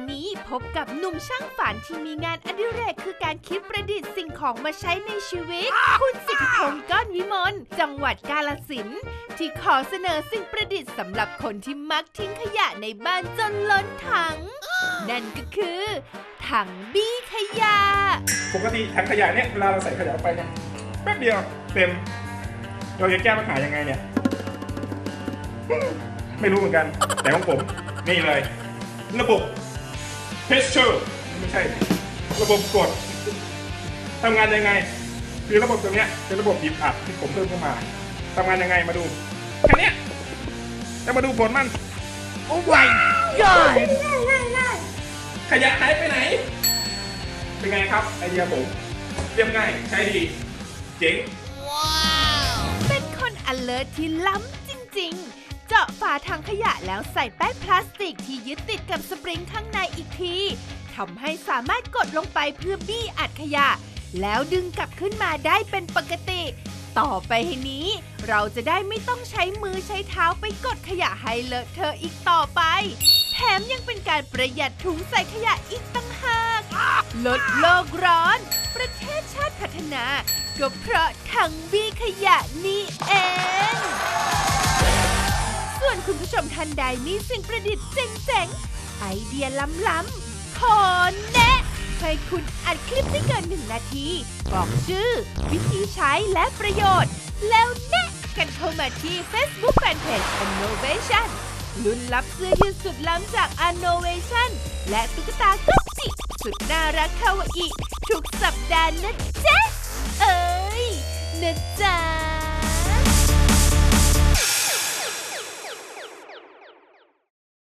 ห์นี้พบกับหนุ่มช่างฝันที่มีงานอดิเรกคือการคิดประดิษฐ์สิ่งของมาใช้ในชีวิต คุณสิทธิพงศ์ก้อนวิมลจังหวัดกาลสินธุ์ที่ขอเสนอสิ่งประดิษฐ์สำหรับคนที่มักทิ้งขยะในบ้านจนล้นถัง นั่นก็คือ ถังบี้ขยะ ปกติถังขยะเนี่ยเวลาเราใส่ขยะเข้าไปเนี่ยแป๊บเดียวเต็ม เราจะแก้ปัญหายังไงเนี่ย ไม่รู้เหมือนกัน แต่ของผมนี่เลย ระบบ pressure ไม่ใช่ ระบบกดทำงานยังไง คือระบบตัวเนี้ยเป็นระบบหยิบอัดที่ผมเพิ่มเข้ามาทำงานยังไงมาดูแค่เนี้ยจะมาดูผลมัน โอ้ my god ขยะหายไปไหน เป็นไงครับ ไอเดียผมเรียบง่ายใช้ดี เจ๋งเป็นคน alert ที่ล้ำจริง ๆ เจาะฝาถังขยะแล้วใส่แป้งพลาสติกที่ยึดติดกับสปริงข้างในอีกทีทำให้สามารถกดลงไปเพื่อบี้อัดขยะ แล้วดึงกลับขึ้นมาได้เป็นปกติ ต่อไปนี้ เราจะได้ไม่ต้องใช้มือใช้เท้าไปกดขยะให้เลอะเทอะอีกต่อไป แถมยังเป็นการประหยัดถุงใส่ขยะอีกตั้งหาก ลดโลกร้อน ประเทศชาติพัฒนา ก็เพราะถังบี้ขยะนี่เอง ท่านใดมีสิ่งประดิษฐ์เจ๋งๆ ไอเดียล้ำๆขอแนะให้คุณอัดคลิปไม่เกินหนึ่งนาที บอกชื่อ วิธีใช้และประโยชน์ แล้วแนะกันเข้ามาที่ Facebook Fanpage Innovation ลุ้นรับเสื้อยืดสุดล้ำจาก Innovation และตุ๊กตากุ๊กจิสุดน่ารักคาวาอิทุกสัปดาห์นะจ๊ะ เอ้ยนะจ๊ะ